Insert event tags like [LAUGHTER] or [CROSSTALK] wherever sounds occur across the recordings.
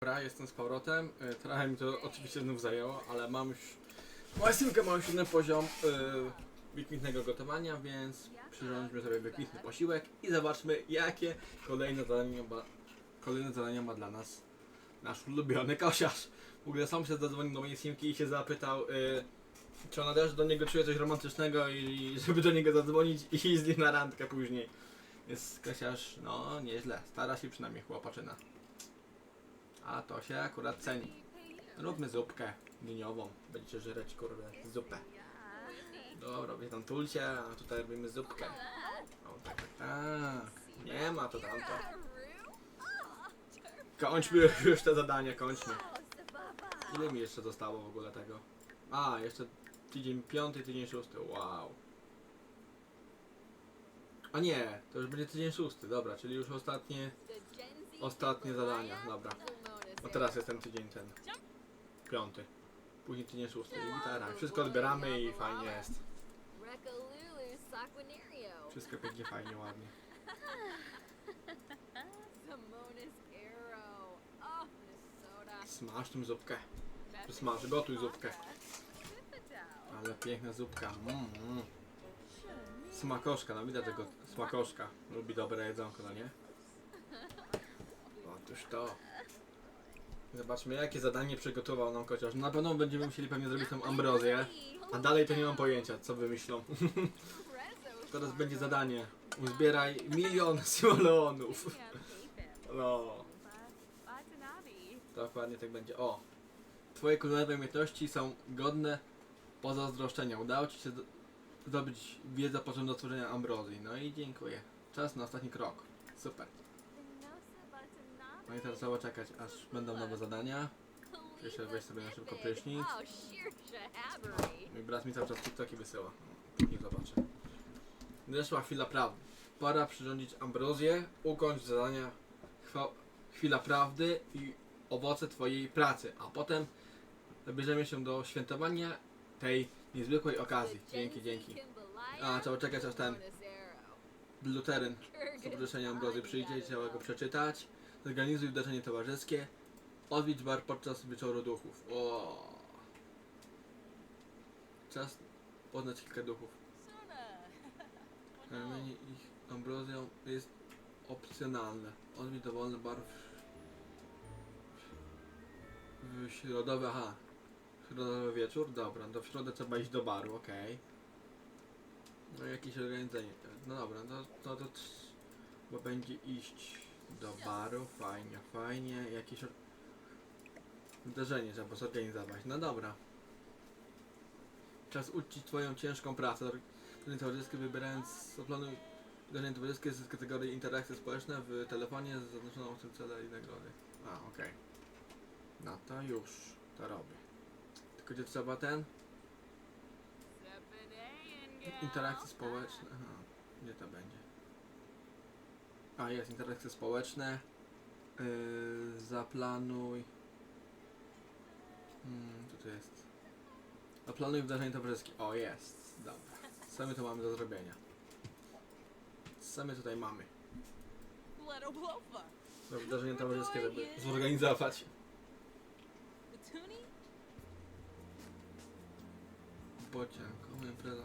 Dobra, jestem z powrotem. Y, Trochę mi to oczywiście znów zajęło, ale mam już... Moja synka ma już jeden poziom y, wykwintnego gotowania, więc przyrządźmy sobie wykwintny posiłek i zobaczmy jakie kolejne zadania ma, kolejne zadania ma dla nas nasz ulubiony kosiarz. W ogóle sąsiad zadzwonił do mojej synki i się zapytał, y, czy ona też do niego czuje coś romantycznego i żeby do niego zadzwonić i z nim na randkę później. Jest kosiarz, no nieźle, stara się przynajmniej chłopaczyna. A to się akurat ceni. Róbmy zupkę liniową. Będziecie żreć kurde zupę. Dobra, wy tam tulcie, a tutaj robimy zupkę. O tak, tak, tak. Nie ma to tamto. Kończmy już te zadania, kończmy. Ile mi jeszcze zostało w ogóle tego? A, jeszcze tydzień piąty, tydzień szósty, wow. A nie, to już będzie tydzień szósty, dobra, czyli już ostatnie, ostatnie zadania, dobra. No teraz jest ten tydzień ten, piąty. Później tydzień szósty i. Wszystko odbieramy i fajnie jest. Wszystko pięknie, fajnie, ładnie. Smaż tą zupkę. Smaż, gotuj zupkę. Ale piękna zupka. Mm, mm. Smakoszka, no widać, że go smakoszka lubi dobre jedzonko, no nie? Otóż to. Zobaczmy, jakie zadanie przygotował nam kociarz. Na pewno będziemy musieli pewnie zrobić tą ambrozję, a dalej to nie mam pojęcia, co wymyślą. [LAUGHS] Teraz będzie zadanie. Uzbieraj milion [LAUGHS] simoleonów. No, dokładnie tak będzie. O! Twoje kulinarne umiejętności są godne pozazdroszczenia. Udało Ci się do- zdobyć wiedzę potrzebną do stworzenia ambrozji. No i dziękuję. Czas na ostatni krok. Super. I teraz trzeba czekać, aż będą nowe zadania. Jeszcze weź sobie na szybko prysznic. Mój brat mi cały czas TikToki wysyła. Nie zobaczę. Zeszła chwila prawdy. Pora przyrządzić ambrozję, ukończ zadania chwa- chwila prawdy i owoce Twojej pracy, a potem zabierzemy się do świętowania tej niezwykłej okazji. Dzięki, dzięki. A, trzeba czekać aż ten Luteryn Stowarzyszenie Ambrozji przyjdzie i trzeba go przeczytać. Zorganizuj uderzenie towarzyskie. Odwiedź bar podczas wieczoru duchów. O. Czas poznać kilka duchów. Karmienie ich ambrozją jest opcjonalne. Odwiedź dowolny bar w, w środowy, aha. Środowy wieczór? Dobra, to w środę trzeba iść do baru, okej. No jakieś organizanie. No dobra, no to, to, to bo będzie iść do baru, fajnie, fajnie, jakieś or- wydarzenie trzeba zorganizować. No dobra. Czas uczcić twoją ciężką pracę. Wydarzenie towarzyskie wybierając zaplanuj wydarzenie towarzyskie z kategorii interakcje społeczne w telefonie z zaznaczoną w tym cele i nagrody. A, okej. No to już to robię. Tylko gdzie trzeba ten? Interakcje społeczne. Aha, gdzie to będzie? A jest, interakcje społeczne. Yy, zaplanuj. Hmm, co jest? Zaplanuj wydarzenie towarzyskie. O, jest. Dobra. Co my to mamy do zrobienia? Co my tutaj mamy? Wydarzenie towarzyskie, żeby zorganizować. Bociankowa impreza.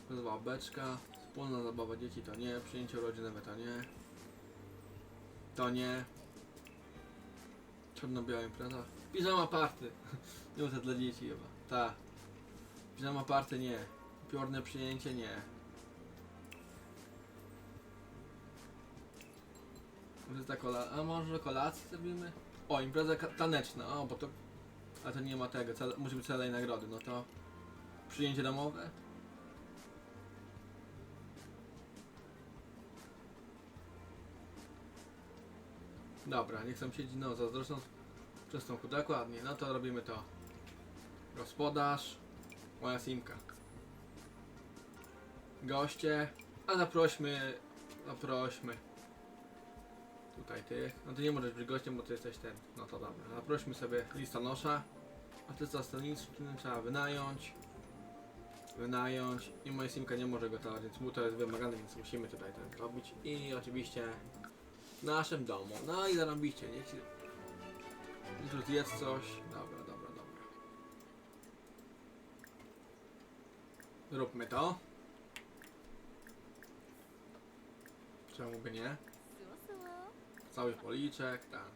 Impreza beczka. Wspólna zabawa dzieci to nie. Przyjęcie urodzinowe to nie. To nie. Czarno-biała impreza. Piżama party. [LAUGHS] Nie to dla dzieci chyba. Ta. Piżama party nie. Piorne przyjęcie nie. Może kola... A może kolację zrobimy? O, impreza taneczna. O, bo to... A to nie ma tego. Cele... Musi nagrody. No to... Przyjęcie domowe? Dobra, niech tam siedzi, no zazdrosną przez tą chudę. Dokładnie, no to robimy to. Gospodarz, moja simka. Goście, a zaprośmy, zaprośmy. Tutaj tych. No ty nie możesz być gościem, bo ty jesteś ten. No to dobra. Zaprośmy sobie listonosza. A ty co stolnicy trzeba wynająć. Wynająć. I moja simka nie może gotować, więc mu to jest wymagane, więc musimy tutaj ten robić. I oczywiście naszym domu. No i zarobiście, niech się tu zjedz coś. Dobra, dobra, dobra. Zróbmy to. Czemu by nie? Cały policzek, tak.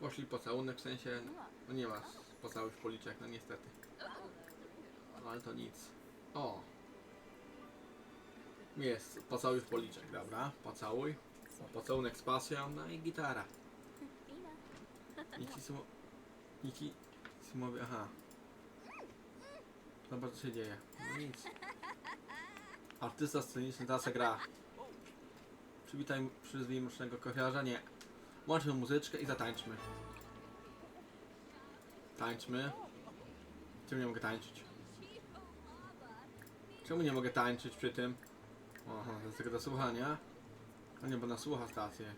Poszli pocałunek w sensie. No nie ma pocałych policzek, no niestety. No ale to nic. O! Jest pocałuj w policzek, dobra. Pocałuj. Pocałunek z pasją, no i gitara. Niki sumo... Niki sumowi... aha. Zobacz co się dzieje. No nic. Artysta sceniczny trasa gra. Przywitaj, przyzwij mrocznego kofiarza, nie. Włączmy muzyczkę i zatańczmy. Tańczmy. Czemu nie mogę tańczyć? Czemu nie mogę tańczyć przy tym? Aha, to jest tylko do słuchania. A nie, bo na słucha stację.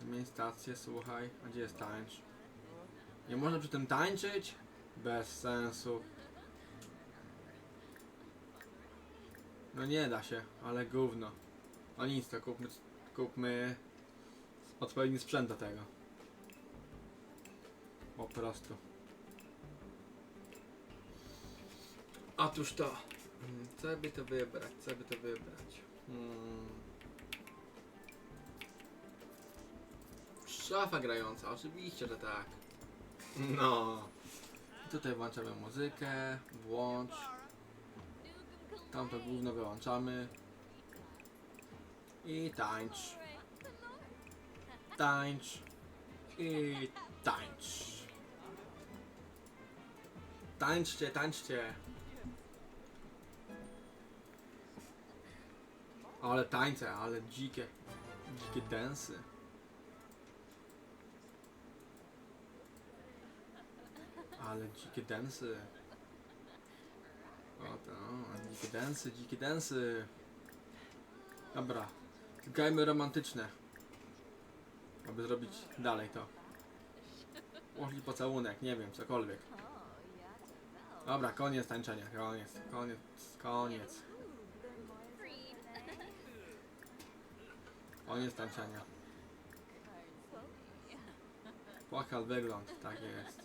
Zmień stację, słuchaj. A gdzie jest tańcz? Nie można przy tym tańczyć? Bez sensu. No nie da się, ale gówno. No nic, to kupmy, kupmy odpowiedni sprzęt do tego. Po prostu. Otóż to. Mm, Co by to wybrać? Co by to wybrać? Hmm. Szafa grająca, oczywiście, że tak. No. Tutaj włączamy muzykę, włącz. Tamto główno wyłączamy. I tańcz. Tańcz. I tańcz. Tańczcie, tańczcie. Ale tańce, ale dzikie. Dzikie densy. Ale dzikie densy. O to, dzikie densy, dzikie densy. Dobra, klikajmy romantyczne. Aby zrobić dalej to. Poszli pocałunek, nie wiem, cokolwiek. Dobra, koniec tańczenia, koniec, koniec, koniec. Koniec tańczenia. Płakal wygląd, tak jest.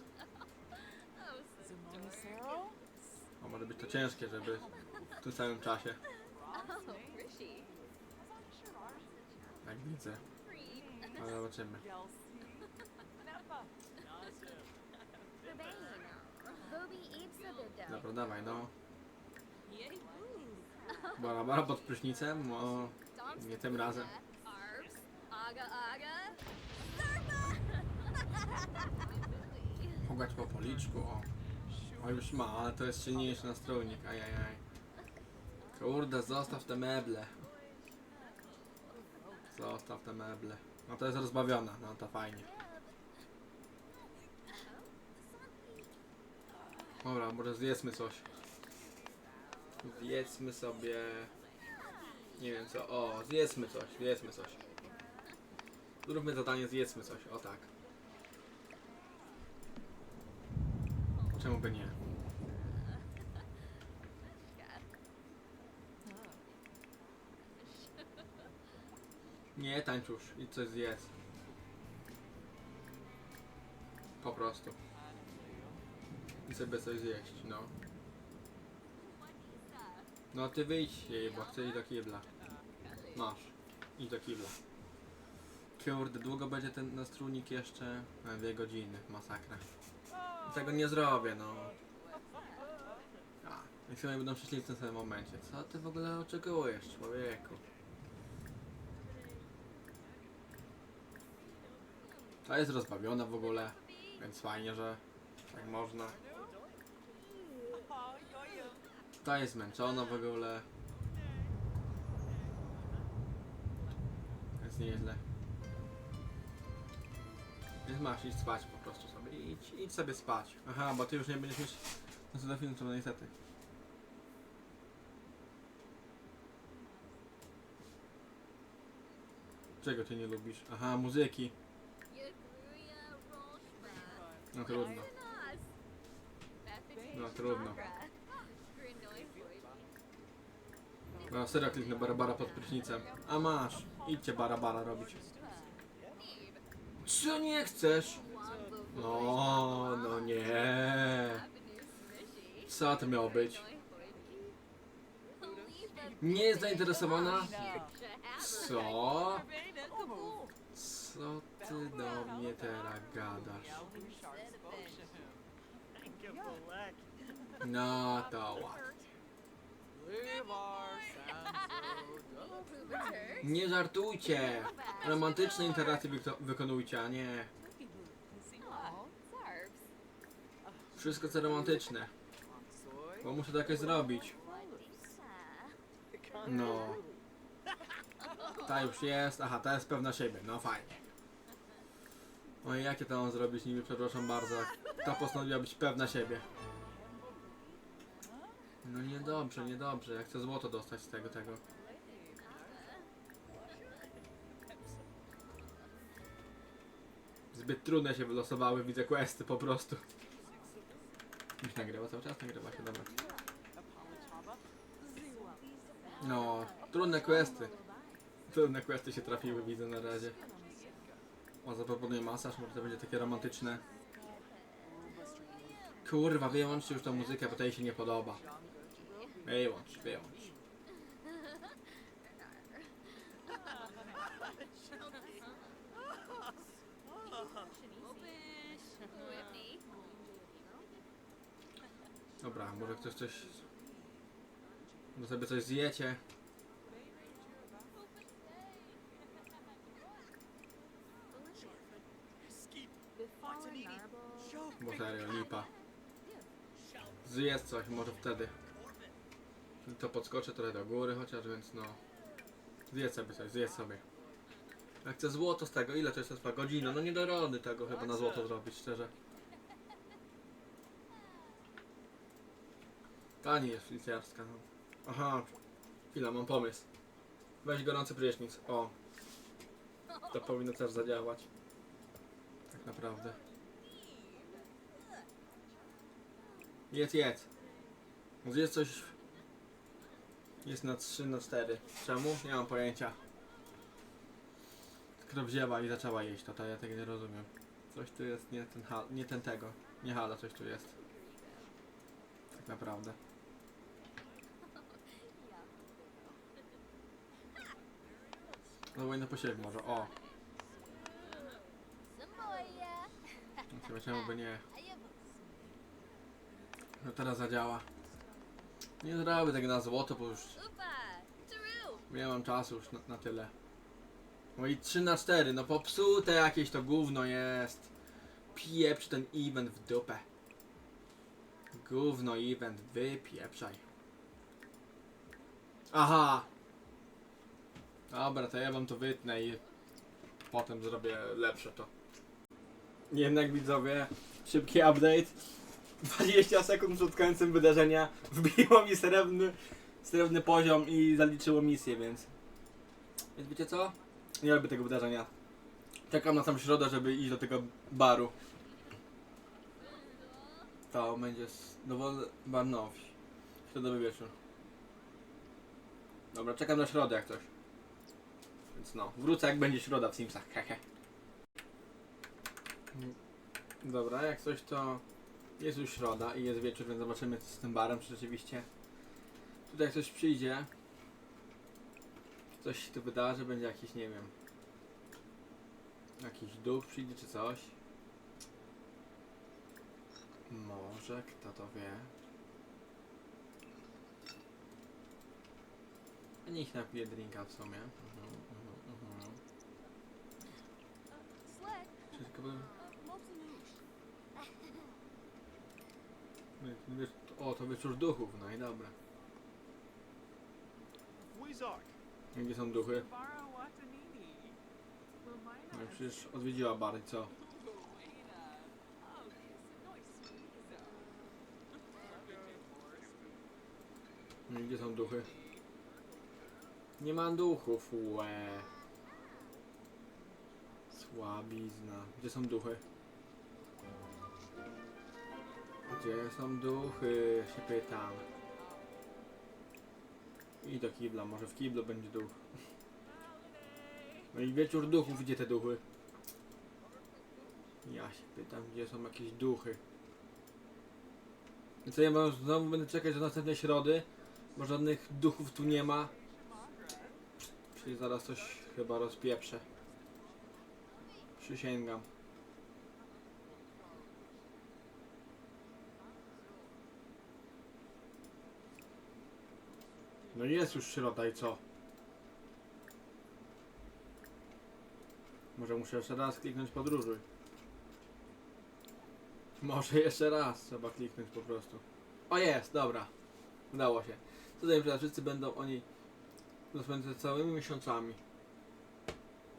O, może być to ciężkie, żeby w tym samym czasie. Jak widzę. Ale zobaczymy. Dobra, dawaj, no. Bara, bara pod prysznicem, o, nie tym razem. Aga, aga. [LAUGHS] Pogać po policzku, o. O, już ma, ale to jest silniejszy nastrojnik, ajajaj. Kurde, zostaw te meble. Zostaw te meble. No to jest rozbawiona, no to fajnie. Dobra, może zjedzmy coś. Zjedzmy sobie... Nie wiem co, o, zjedzmy coś, zjedzmy coś. Zróbmy zadanie, zjedzmy coś, o tak. Czemu by nie? Nie tańcz już i coś zjedz. Po prostu. I sobie coś zjeść, no. No ty wyjdź jej, bo chcę iść do kibla. Masz. Idź do kibla. Kurde, długo będzie ten nastrujnik jeszcze? E, Dwie godziny, masakra. Tego nie zrobię, no. A, chyba będą szczęśliwi w tym samym momencie. Co ty w ogóle oczekujesz, człowieku? Ta jest rozbawiona w ogóle, więc fajnie, że tak można. Ta jest zmęczona w ogóle. Jest nieźle. Masz iść spać po prostu sobie. Idź, idź sobie spać. Aha, bo ty już nie będziesz mieć do filmu, to niestety. Czego ty nie lubisz? Aha, muzyki. No trudno. No trudno. No serio kliknę barabara pod prysznicem. A masz. Idźcie barabara robić. Co nie chcesz? No, no nie. Co to miało być? Nie jest zainteresowana? Co? Co ty do mnie teraz gadasz? No to ładnie. Nie żartujcie! Romantyczne interakcje wyko- wykonujcie, a nie wszystko co romantyczne. Bo muszę jakoś zrobić. No. Ta już jest. Aha, ta jest pewna siebie. No fajnie. Oj, jakie to mam zrobić niby, przepraszam bardzo. Ta postanowiła być pewna siebie. No niedobrze, niedobrze. Ja chcę złoto dostać z tego, tego. Zbyt trudne się wylosowały, widzę questy po prostu. Już nagrywa cały czas? Nagrywa się, dobra. No, trudne questy. Trudne questy się trafiły, widzę na razie. O, zaproponuję masaż, może to będzie takie romantyczne. Kurwa, wyłączcie już tą muzykę, bo to jej się nie podoba. Wyłącz, wyłącz. Dobra, może ktoś coś... Może sobie coś zjecie. Bo serio, lipa. Zjedz coś, może wtedy. To podskoczę trochę do góry chociaż, więc no... Zjedz sobie coś, zjedz sobie. Jak chcę złoto z tego, ile to jest trwa? Godzina? No nie do rody tego chyba na złoto zrobić, szczerze. Pani jest licearska. No. Aha, chwila, mam pomysł. Weź gorący prysznic. O. To powinno też zadziałać. Tak naprawdę. Jedz, jedz. Zjedz coś... Jest na 3 na 4. Czemu? Nie mam pojęcia. Tylko wzięła i zaczęła jeść, to, to ja tego nie rozumiem. Coś tu jest, nie ten, hal, nie ten tego. Nie hala, coś tu jest. Tak naprawdę. No wojna posiłek może, o. No chyba czemu by nie. No teraz zadziała. Nie zrobię tego na złoto, bo już nie mam czasu już na, na tyle. No i 3 na 4, no popsute jakieś to gówno jest. Pieprz ten event w dupę. Gówno event, wypieprzaj. Aha! Dobra, to ja wam to wytnę i potem zrobię lepsze to. Jednak widzowie, szybki update. 20 sekund przed końcem wydarzenia wbiło mi srebrny, srebrny poziom i zaliczyło misję, więc... Więc wiecie co? Nie robię tego wydarzenia. Czekam na sam środę, żeby iść do tego baru. To będzie dowolny bar wsi. Środowy wieczór. Dobra, czekam na środę jak coś. Więc no, wrócę jak będzie środa w Simsach, hehe. Dobra, jak coś to jest już środa i jest wieczór, więc zobaczymy co z tym barem, czy rzeczywiście tutaj ktoś przyjdzie. Coś się tu wydarzy, będzie jakiś, nie wiem, jakiś duch przyjdzie czy coś. Może, kto to wie. Niech napije drinka w sumie. Mhm, mhm, mhm. Wszystko by... o, to wieczór duchów, no i dobra. Gdzie są duchy? No przecież odwiedziła bar i co? No gdzie są duchy? Nie ma duchów, łe. Słabizna. Gdzie są duchy? Gdzie są duchy? Się pytam. I do kibla, może w kiblu będzie duch. No i wieczór duchów, gdzie te duchy? Ja się pytam, gdzie są jakieś duchy. I co ja mam, znowu będę czekać do następnej środy, bo żadnych duchów tu nie ma. Czyli zaraz coś chyba rozpieprzę. Przysięgam. No jest już środa i co? Może muszę jeszcze raz kliknąć podróżuj. Może jeszcze raz trzeba kliknąć po prostu. O jest, dobra. Udało się. Tutaj że wszyscy będą oni spędzać całymi miesiącami.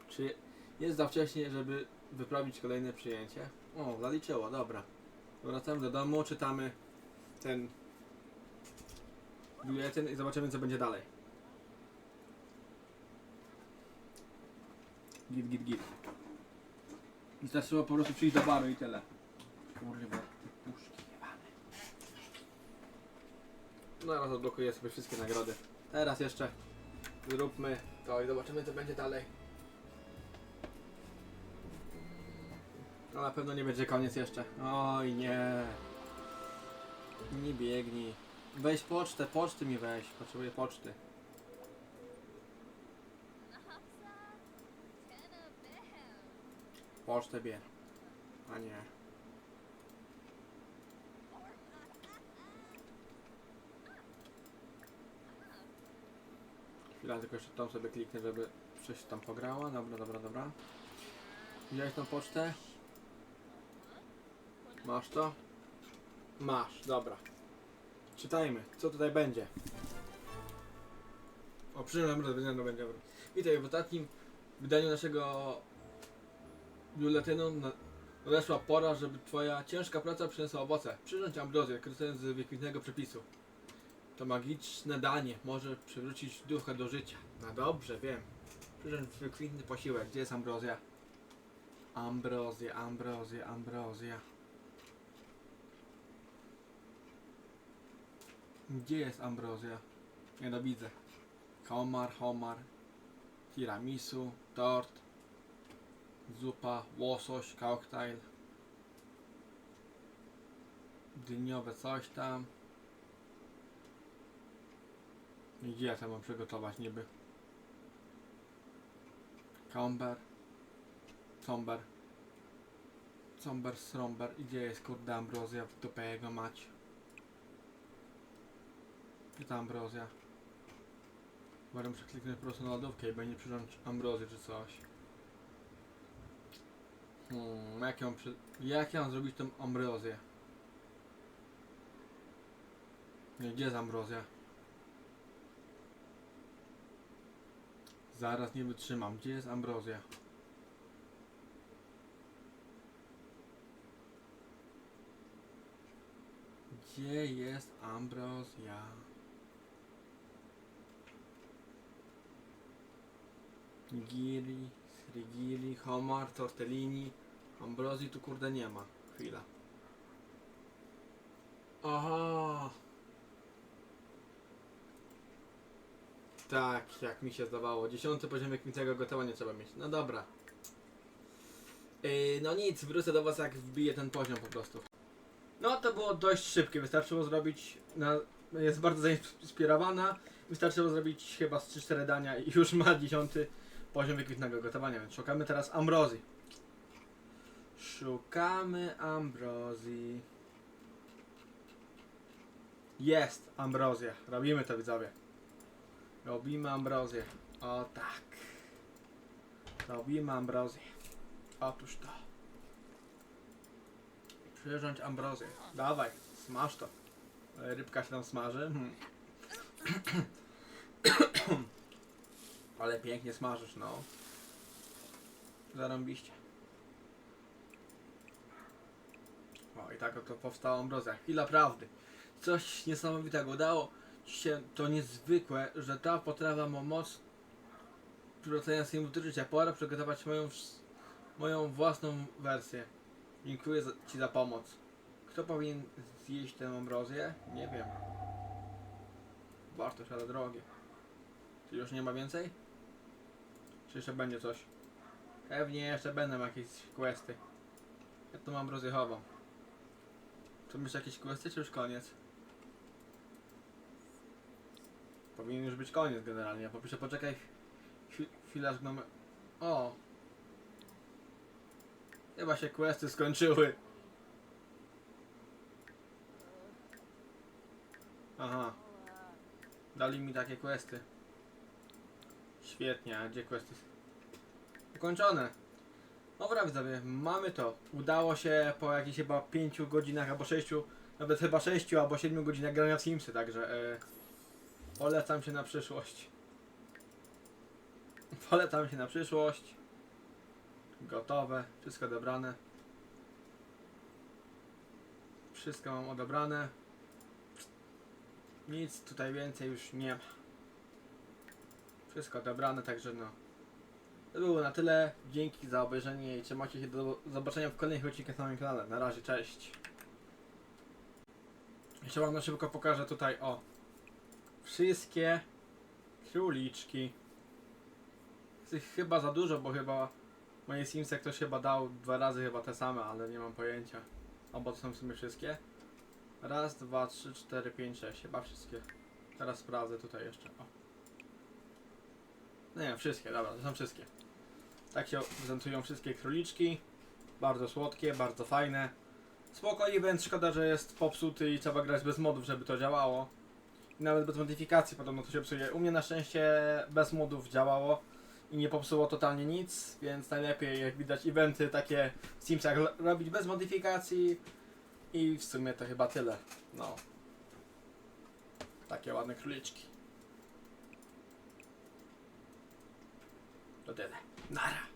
Czy jest za wcześnie, żeby wyprawić kolejne przyjęcie? O, zaliczyło, dobra. Wracamy do domu, czytamy ten biuletyn i zobaczymy co będzie dalej. Git, git, git. Wystarczyło po prostu przyjść do baru i tyle. Kurwa, puszki jebane. Zaraz odblokuję sobie wszystkie nagrody. Teraz jeszcze zróbmy to i zobaczymy co będzie dalej. No na pewno nie będzie koniec jeszcze. Oj nie. Nie biegnij. Weź pocztę, poczty mi weź. Potrzebuję poczty. Pocztę bierz. A nie. Chwila, tylko jeszcze tam sobie kliknę, żeby coś tam pograła. Dobra, dobra, dobra. Widziałeś tą pocztę? Masz to? Masz, dobra. Czytajmy, co tutaj będzie. O, przyjemnym rozwiązaniu będzie. Witaj, w ostatnim wydaniu naszego biuletynu na- nadeszła pora, żeby twoja ciężka praca przyniosła owoce. Przyrządź ambrozję, korzystając z wykwintnego przepisu. To magiczne danie może przywrócić ducha do życia. No dobrze, wiem. Przyrządź wykwintny posiłek. Gdzie jest ambrozja? Ambrozja, ambrozja, ambrozja. Gdzie jest ambrozja? Nie no widzę. Homar, homar. Tiramisu, tort. Zupa, łosoś, koktajl. Dyniowe coś tam. Gdzie ja to mam przygotować niby? Komber. Comber. Comber, sromber. Gdzie jest kurde ambrozja w dupę jego mać? Gdzie ta ambrozja? Chyba muszę kliknąć po prostu na lodówkę i będzie przyrządź ambrozję czy coś. Hmm, jak ja mam, przy... jak ja mam zrobić tą ambrozję? Gdzie jest ambrozja? Zaraz nie wytrzymam. Gdzie jest ambrozja? Gdzie jest ambrozja? Giri, Srigiri, Homar, Tortellini, Ambrozji tu kurde nie ma. Chwila. Aha. Tak, jak mi się zdawało. Dziesiąty poziom wykwintnego gotowania trzeba mieć. No dobra. Yy, no nic, wrócę do was jak wbiję ten poziom po prostu. No to było dość szybkie, wystarczyło zrobić, na, jest bardzo zainspirowana, wystarczyło zrobić chyba z 3-4 dania i już ma dziesiąty poziom wykwintnego gotowania, więc szukamy teraz ambrozji. Szukamy ambrozji. Jest ambrozja. Robimy to widzowie. Robimy ambrozję. O tak. Robimy ambrozję. Otóż to. Przyrządź ambrozję. Dawaj, smaż to. Rybka się tam smaży. [CLEARS THROAT] [CLEARS THROAT] Ale pięknie smażysz, no. Zarąbiście. O, i tak oto powstała ambrozja. Chwila prawdy. Coś niesamowitego. Udało ci się to niezwykłe, że ta potrawa ma moc przywracania symbolu życia. Pora przygotować moją, moją własną wersję. Dziękuję za, Ci za pomoc. Kto powinien zjeść tę ambrozję? Nie wiem. Wartość, ale drogie. Czy już nie ma więcej? Czy jeszcze będzie coś? Pewnie jeszcze będą jakieś questy. Ja to mam rozjechową. Czy myślisz jakieś questy, czy już koniec? Powinien już być koniec generalnie. Ja popiszę, poczekaj chwi- chwilę aż gnomy... O! Chyba się questy skończyły. Aha. Dali mi takie questy. Świetnie, a gdzie questy? Ukończone. Dobra widzowie, mamy to. Udało się po jakichś chyba 5 godzinach albo 6, nawet chyba 6 albo 7 godzinach grania w Simsy, także e, polecam się na przyszłość. [LAUGHS] Polecam się na przyszłość. Gotowe, wszystko odebrane. Wszystko mam odebrane. Nic tutaj więcej już nie ma. Wszystko odebrane, także no. To było na tyle. Dzięki za obejrzenie i trzymajcie się do zobaczenia w kolejnych odcinkach na moim kanale. Na razie, cześć. Jeszcze wam na szybko pokażę tutaj, o. Wszystkie króliczki. Jest ich chyba za dużo, bo chyba moje Simsy ktoś chyba dał dwa razy chyba te same, ale nie mam pojęcia. Albo to są w sumie wszystkie. Raz, dwa, trzy, cztery, pięć, sześć. Chyba wszystkie. Teraz sprawdzę tutaj jeszcze. O. Nie, wszystkie, dobra, to są wszystkie. Tak się prezentują wszystkie króliczki. Bardzo słodkie, bardzo fajne. Spoko event, szkoda, że jest popsuty i trzeba grać bez modów, żeby to działało. I nawet bez modyfikacji podobno to się psuje. U mnie na szczęście bez modów działało i nie popsuło totalnie nic, więc najlepiej jak widać eventy takie w Simsach robić bez modyfikacji i w sumie to chyba tyle. No. Takie ładne króliczki. To tyle. Nara.